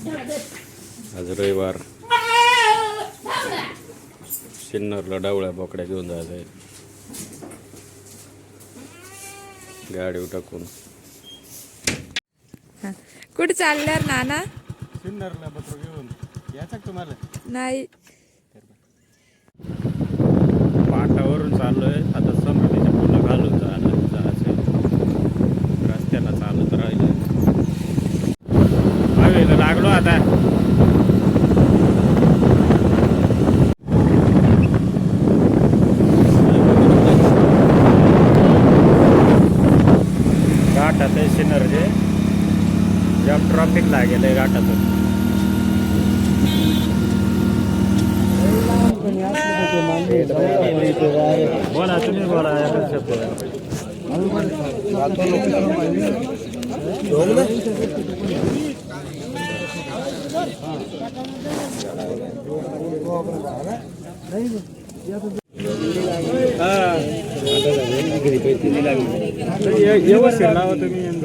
आज रविवार. सिन्नरला डावळ्या बोकड्या घेऊन जायचं आहे. गाडी टाकून कुठे चालल्यावर नाना? सिन्नरला बकरू घेऊन. यायचं का तुम्हाला? नाही. पाटावरून चाललोय. आता. घाटात आहे सिनर्जे जाम ट्रॉफिक लागेल आहे घाटातून. बोला तुम्ही बोला एकच शब्द. हा. ये- लावा तुम्ही आणि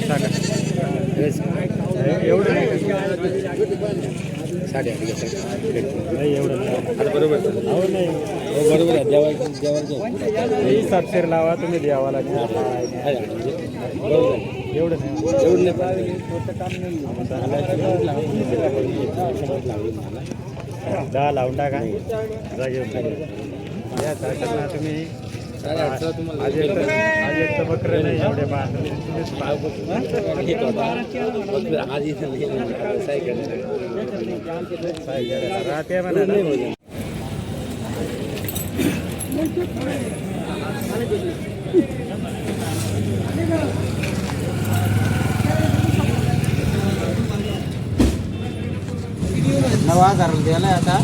सांगा एवढं नाही नाही एवढं बरोबर हो नाही बरोबर आहे सातशेर लावा तुम्ही द्यावा लागेल बरोबर आहे एवढं नाही एवढं नाही पाहिजे दहा लावून टाका जागेवर या तारखेला ना तुम्ही साडे अठरा तुम्हाला आज एक तर आज एक तर बकरं नाही एवढे बा तुम्हीच पाहा. घेतो आता आज इथं नाही सायकल काय करायचं? राहते म्हणा ना. नवा हजार द्यायला आता.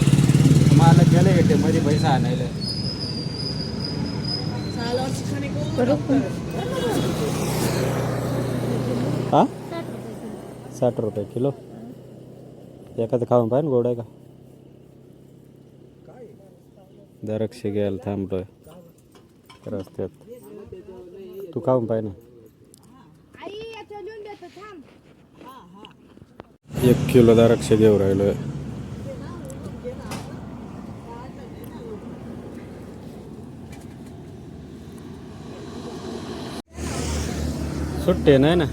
मला गेलं येते मध्ये पैसा आणायला? हा? साठ रुपये किलो. एखादं खाऊन पाहिजे गोड आहे का? दरक्षे घ्यायला थांबलोय. रस्त्यात. तू खाऊन पाहिजे ना. एक किलो द्राक्ष घेऊ राहिलोय सुट्टे नाही ना?